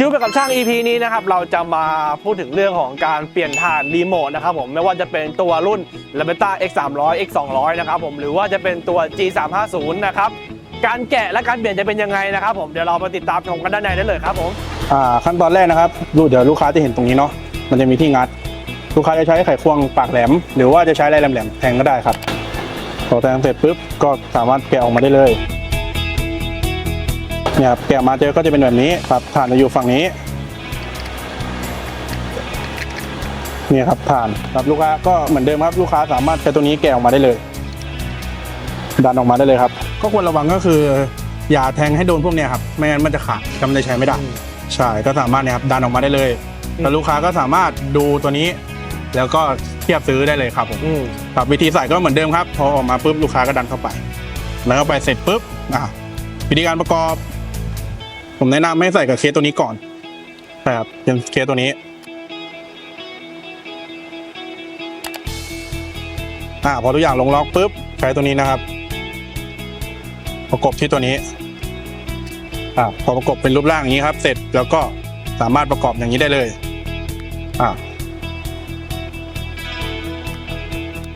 ชิวไปกับช่าง EP นี้นะครับเราจะมาพูดถึงเรื่องของการเปลี่ยนถ่านรีโมทนะครับผมไม่ว่าจะเป็นตัวรุ่น l a b e t a X 3 0 0 X 2 0 0นะครับผมหรือว่าจะเป็นตัว G 3 5 0นะครับการแกะและการเปลี่ยนจะเป็นยังไงนะครับผมเดี๋ยวเรามาติดตามชมกันด้านในได้เลยครับผมอ่าขั้นตอนแรกนะครับดูเดี๋ยวลูกค้าจะเห็นตรงนี้เนาะมันจะมีที่งัด ลูกค้าจะใช้ไขควงปากแหลม หรือว่าจะใช้อะไรแหลมๆแทงก็ได้ครับพอแทงเสร็จปุ๊บก็สามารถแกะออกมาได้เลย เนี่ยครับแกะมาเจอก็จะเป็นแบบนี้ครับฐานจะอยู่ฝั่งนี้เนี่ยครับฐานครับลูกค้าก็เหมือนเดิมครับลูกค้าสามารถใช้ตัวนี้แกะออกมาได้เลย ดันออกมาได้เลยครับ ก็ควรระวังก็คือ อย่าแทงให้โดนพวกเนี้ยครับไม่งั้นมันจะขาดจำได้ใช้ไม่ได้ใช่ก็สามารถเนี่ยครับดันออกมาได้เลยแล้วลูกค้าก็สามารถดูตัวนี้ แล้วก็เทียบซื้อได้เลยครับผมอืมครับวิธีใส่ก็เหมือนเดิมครับ พอออกมาปุ๊บลูกค้าก็ดันเข้าไป แล้วเข้าไปเสร็จปุ๊บอ่าวิธีการประกอบ ผมแนะนำให้ใส่กับเคสตัวนี้ก่อนใช่ครับเป็นเคสตัวนี้อ่าพอทุกอย่างลงล็อกปุ๊บใช้ตัวนี้นะครับ ประกบที่ตัวนี้อ่าพอประกบเป็นรูปร่างอย่างนี้ครับ เสร็จแล้วก็สามารถประกอบอย่างนี้ได้เลยอ่า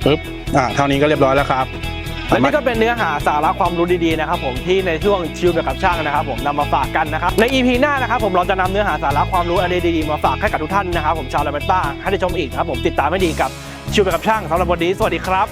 ปึ๊บอ่าเท่านี้ก็เรียบร้อยแล้วครับ อันนี่ก็เป็นเนื้อหาสาระความรู้ดีๆนะครับผมที่ในช่วงชิวไปกับช่างนะครับผมนำมาฝากกันนะครับใน EP หน้านะครับผมเราจะนำเนื้อหาสาระความรู้อะไรดีๆมาฝากให้กับทุกท่านนะครับผมชาวลาเบต้าให้ได้ชมอีกครับผมติดตามให้ดีกับชิวไปกับช่างสำหรับวันนี้สวัสดีครับ